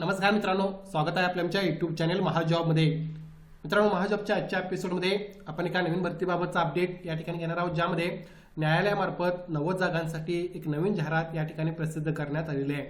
नमस्कार मित्रांनो स्वागत आहे आपल्या आमच्या युट्यूब चॅनल महाजॉबमध्ये मित्रांनो महाजॉबच्या आजच्या एपिसोडमध्ये आपण एका नवीन भरतीबाबतचा अपडेट या ठिकाणी घेणार आहोत ज्यामध्ये न्यायालयामार्फत नव्वद जागांसाठी एक नवीन जाहिरात या ठिकाणी प्रसिद्ध करण्यात आलेली आहे.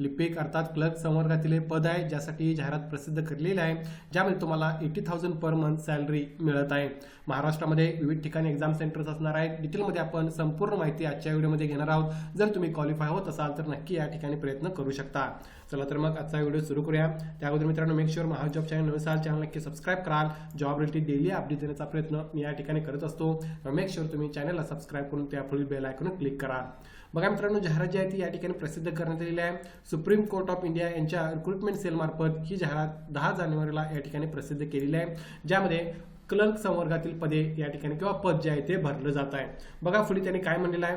लिपिक अर्थात क्लर्क संवर्गातील हे पद आहे ज्यासाठी जाहिरात प्रसिद्ध करलेली आहे. ज्यामध्ये तुम्हाला eighty thousand per month salary मिळत आहे. महाराष्ट्रामध्ये विविध ठिकाणी एक्झाम सेंटर्स असणार आहेत. डिटेलमध्ये आपण संपूर्ण माहिती आजच्या व्हिडिओमध्ये घेणार आहोत. जर तुम्ही क्वालिफाय होत असाल तर नक्की या ठिकाणी प्रयत्न करू शकता. चला तर मग आजचा व्हिडिओ सुरू करूया. त्या अगोदर मित्रांनो मेक शुअर महाजॉब चॅनल नवीन साल चॅनल नक्की सबस्क्राईब कराल. जॉब रिलेटेड डेली अपडेट देण्याचा प्रयत्न मी या ठिकाणी करत असतो. मेक शुअर तुम्ही चॅनलला सबस्क्राईब करून त्या पुढील बेल आयकॉन क्लिक करा. बघा मित्रांनो जाहिरात जी आहे ती या ठिकाणी प्रसिद्ध करण्यात आलेली आहे. सुप्रीम कोर्ट ऑफ इंडिया यांच्या रिक्रुटमेंट सेलमार्फत ही जाहिरात दहा जानेवारीला या ठिकाणी प्रसिद्ध केलेली आहे ज्यामध्ये क्लर्क संवर्गातील पदे या ठिकाणी किंवा पद जे आहे ते भरलं जात आहे. बघा पुढे त्यांनी काय म्हणलेलं आहे?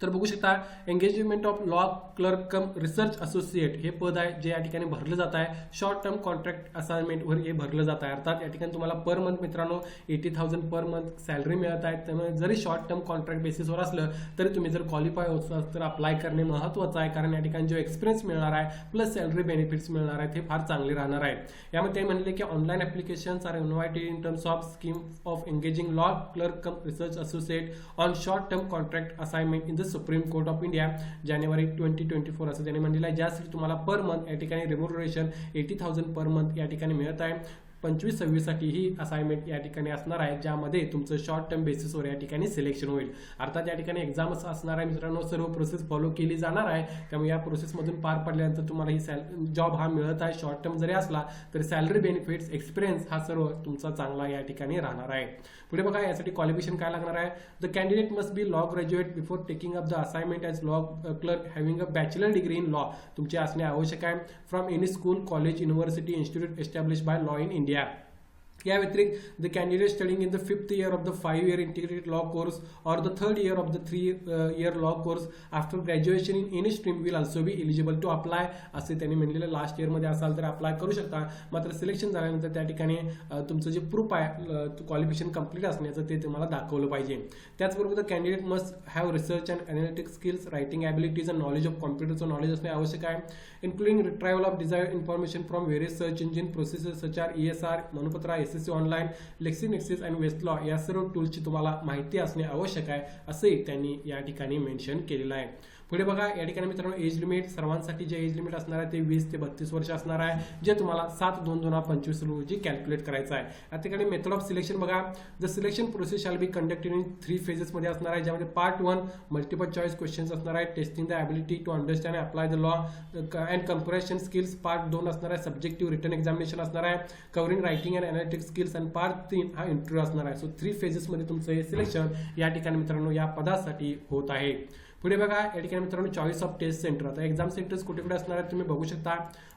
तर बघू शकता engagement of law clerk cum research associate हे पद आहे जे या ठिकाणी भरलं जात आहे. शॉर्ट टर्म कॉन्ट्रॅक्ट असाइनमेंटवर हे भरलं जात आहे. अर्थात या ठिकाणी तुम्हाला पर मंथ मित्रांनो eighty thousand per month salary मिळत आहे. त्यामुळे जरी शॉर्ट टर्म कॉन्ट्रॅक्ट बेसिसवर असलं तरी तुम्ही जर क्वालिफाय होत असाल तर अप्लाय करणे महत्त्वाचं आहे. कारण या ठिकाणी जो एक्सपिरियन्स मिळणार आहे प्लस सॅलरी बेनिफिट्स मिळणार आहेत हे फार चांगले राहणार आहे. यामध्ये ते म्हणले की online applications are invited in terms of scheme of engaging law clerk cum research associate on short term contract assignment in the supreme court of India January twenty twenty four असं त्यांनी म्हणलेलं आहे. ज्यासाठी तुम्हाला पर मंथ या ठिकाणी remuneration eighty thousand per month या ठिकाणी मिळत आहे. पंचवीस सव्वीससाठी ही असाइनमेंट या ठिकाणी असणार आहे ज्यामध्ये तुमचं शॉर्ट टर्म बेसिसवर या ठिकाणी सिलेक्शन होईल. अर्थात या ठिकाणी एक्झाम असणार आहे मित्रांनो. सर्व प्रोसेस फॉलो केली जाणार आहे. त्यामुळे या प्रोसेसमधून पार पडल्यानंतर तुम्हाला ही सॅल जॉब हा मिळत आहे. शॉर्ट टर्म जरी असला तरी सॅलरी बेनिफिट्स एक्सपिरियन्स हा सर्व तुमचा चांगला या ठिकाणी राहणार आहे. पुढे बघा यासाठी क्वालिफिकेशन काय लागणार आहे? The candidate must be law graduate before taking up the assignment as law clerk having a bachelor degree in law तुमचे असणे आवश्यक आहे. From any school college university institute establish by law in India या व्यतिरिक्त the candidate studying in the fifth year of the five year integrated law course or the third year of the three year law course after graduation in any stream will also be eligible to apply असे त्यांनी म्हणलेलं last इयरमध्ये असाल तर apply करू शकता. मात्र selection झाल्यानंतर त्या ठिकाणी तुमचं जे प्रूफ आहे क्वालिफिकेशन कंप्लीट असण्याचं ते तुम्हाला दाखवलं पाहिजे. त्याचबरोबर the candidate must have research and analytic skills writing abilities and knowledge of कॉम्प्युटरचं knowledge असणे आवश्यक आहे. Including retrieval of desire information from various search engine processes such are E S R Manupatra S access online Lexis access and Westlaw या सर्व टूलची तुम्हाला माहिती असणे आवश्यक आहे असे त्यांनी या ठिकाणी मेन्शन केलेलं आहे. पुढे बघा या ठिकाणी मित्रांनो एज लिमिट सर्वांसाठी जे एज लिमिट असणार आहे ते वीस ते बत्तीस वर्ष असणार आहे जे तुम्हाला सात दोन दोन हजार पंचवीस रोजी कॅल्क्युलेट करायचं आहे. या ठिकाणी मेथड ऑफ सिलेक्शन बघा. The selection process shall be conducted in three फेजेसमध्ये असणार आहे ज्यामध्ये part one multiple choice questions असणार आहे testing the ability to understand apply the law and comprehension skills part दोन असणार आहे सब्जेक्टिव्ह रिटर्न एक्झामिनेशन असणार आहे covering writing and analytic skills आणि पार्ट तीन हा इंटरव्ह्यू असणार आहे. सो थ्री फेजेसमध्ये तुमचं हे सिलेक्शन या ठिकाणी मित्रांनो या पदासाठी होत आहे. पुढे बघा या ठिकाणी मित्रांनो चॉईस ऑफ टेस्ट सेंटर आता एक्झाम सेंटर्स कुठे कुठे असणार आहेत तुम्ही बघू शकता.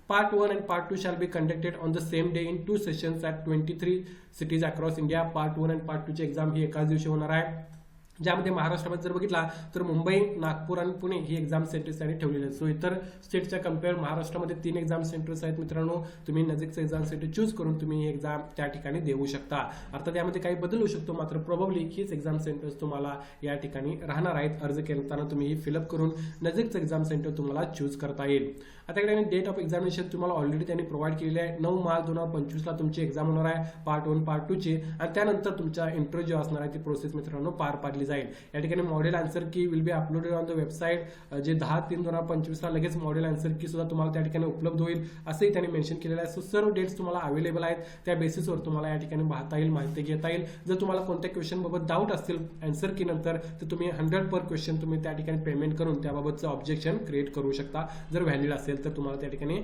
Part one and part two shall be conducted on the same day in two sessions at twenty three cities across India part one and part टूची exam ही एकाच दिवशी होणार आहे. ज्यामध्ये महाराष्ट्रामध्ये जर बघितला तर मुंबई नागपूर आणि पुणे ही एक्झाम सेंटर्स त्यांनी ठेवलेली आहेत. सो इतर स्टेटच्या कंपेअर महाराष्ट्रामध्ये तीन एक्झाम सेंटर्स आहेत मित्रांनो. तुम्ही नजीकचं एक्झाम सेंटर चूज करून तुम्ही ही एक्झाम त्या ठिकाणी देऊ शकता. अर्थात यामध्ये काही बदल होऊ शकतो मात्र प्रॉब्ली हीच एक्झाम सेंटर्स तुम्हाला या ठिकाणी राहणार आहेत. अर्ज करताना तुम्ही ही फिलअप करून नजीकचं एक्झाम सेंटर तुम्हाला चूज करता येईल. आता इकडे डेट ऑफ एक्झामिनेशन तुम्हाला ऑलरेडी त्यांनी प्रोव्हाइड केलेली आहे. नऊ मार्च दोन हजार पंचवीसला तुमची एक्झाम होणार आहे. पार्ट वन पार्ट टूची आणि त्यानंतर तुमचा इंटरव्ह्यू जो असणार आहे ती प्रोसेस मित्रांनो पार पाडली जाईल. या ठिकाणी model answer key will be uploaded on the website जे दहा तीन दोन हजार पंचवीसला लगेच मॉडेल आन्सर की सुद्धा तुम्हाला त्या ठिकाणी उपलब्ध होईल. असंही त्यांनी मेन्शन केलेलं आहे. सो सर्व डेट्स तुम्हाला अवेलेबल आहेत. त्या बेसिसवर तुम्हाला या ठिकाणी पाहता येईल माहिती घेता येईल. जर तुम्हाला कोणत्या क्वेश्चनबाबत डाऊट असतील आन्सर की नंतर तर तुम्ही हंड्रेड पर क्वेश्चन तुम्ही त्या ठिकाणी पेमेंट करून त्याबाबतचं ऑब्जेक्शन क्रिएट करू शकता. जर व्हॅलिड असेल तर तुम्हाला त्या ठिकाणी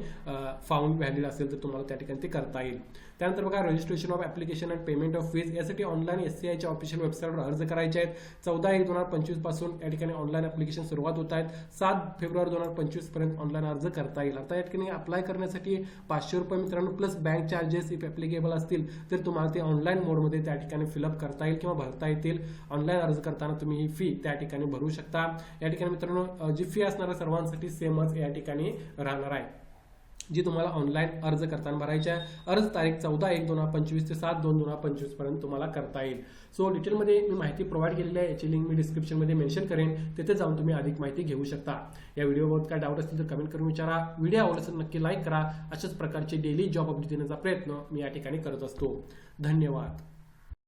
फाउंड व्हॅलिड असेल तर तुम्हाला त्या ठिकाणी ते करता येईल. त्यानंतर बघा registration of application and payment of fees यासाठी ऑनलाईन एस सी आयच्या ऑफिशियल वेबसाईटवर अर्ज करायचे आहेत. चौदा एक दोन हजार पंचवीसपासून या ठिकाणी ऑनलाईन ऍप्लिकेशन सुरुवात होत आहेत. सात फेब्रुवारी दोन हजार पंचवीसपर्यंत ऑनलाईन अर्ज करता येईल. आता या ठिकाणी अप्लाय करण्यासाठी पाचशे रुपये मित्रांनो plus bank charges if applicable असतील तर तुम्हाला ते ऑनलाईन मोडमध्ये त्या ठिकाणी फिलअप करता येईल किंवा भरता येतील. ऑनलाईन अर्ज करताना तुम्ही ही फी त्या ठिकाणी भरू शकता. या ठिकाणी मित्रांनो जी फी असणार सर्वांसाठी सेमच या ठिकाणी राहणार आहे. जी तुम्हाला ऑनलाईन अर्ज करताना भरायची आहे. अर्ज तारीख चौदा एक दोन हजार पंचवीस ते सात दोन दोन हजार पंचवीसपर्यंत तुम्हाला करता येईल. सो डिटेलमध्ये मी माहिती प्रोव्हाइड केलेली आहे. याची लिंक मी डिस्क्रिप्शनमध्ये मेन्शन करेन. तिथे जाऊन तुम्ही अधिक माहिती घेऊ शकता. या व्हिडिओबाबत काय डाऊट असतील तर कमेंट करून विचारा. व्हिडिओ आवडला असेल नक्की लाईक करा. अशाच प्रकारचे डेली जॉब अपडेट देण्याचा प्रयत्न मी या ठिकाणी करत असतो. धन्यवाद.